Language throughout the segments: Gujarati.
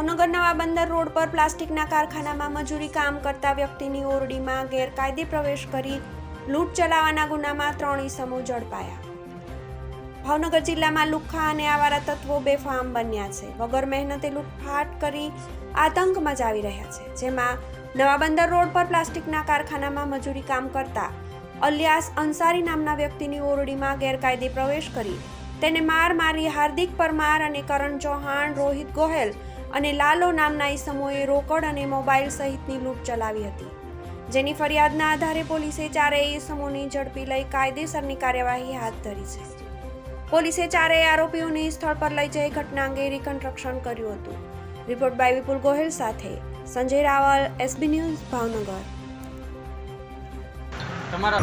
બંદર રોડ પર પ્લાસ્ટિકના કારખાનામાં મજૂરી કામ કરતા વ્યક્તિની ઓરડીમાં ગેરકાયદે પ્રવેશ કરી લૂંટ ચલાવવાના ગુનામાં ત્રણ ઈસમો ઝડપાયા. ભાવનગર જિલ્લામાં લુખ્ખા અને આવારા તત્વો બેફામ બન્યા છે. વગર મહેનતે લૂંટફાટ કરી આતંક મચાવી રહ્યા છે. જેમાં નવા બંદર રોડ પર પ્લાસ્ટિકના કારખાનામાં મજૂરી કામ કરતા અલિયાસ અંસારી નામના વ્યક્તિની ઓરડીમાં ગેરકાયદે પ્રવેશ કરી તેને માર મારી હાર્દિક પરમાર અને કરણ ચૌહાણ, રોહિત ગોહેલ અને લાલો નામના ઈસમોએ રોકડ અને મોબાઈલ સહિતની લૂંટ ચલાવી હતી. જેની ફરિયાદના આધારે પોલીસે ચારેય ઈસમોને ઝડપી લઈ કાયદેસરની કાર્યવાહી હાથ ધરી છે. પોલીસે ચારેય આરોપીઓને સ્થળ પર લઈ જઈ ઘટના અંગે રિકન્સ્ટ્રક્શન કર્યું હતું. રિપોર્ટ બાય વિપુલ ગોહિલ સાથે સંજય રાવલ એસબી ન્યૂઝ ભાવનગર. તમારા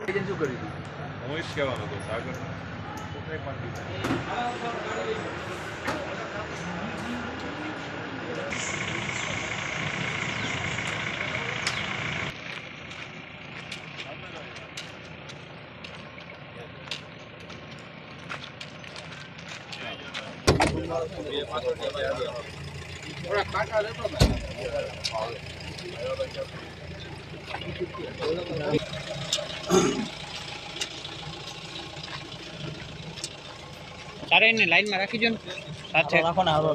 શું કર્યું હતું હું જ કહેવાનો હતો સાગર તારે એને લાઈનમાં રાખી દો ને. સાથે. રાખો ને હારો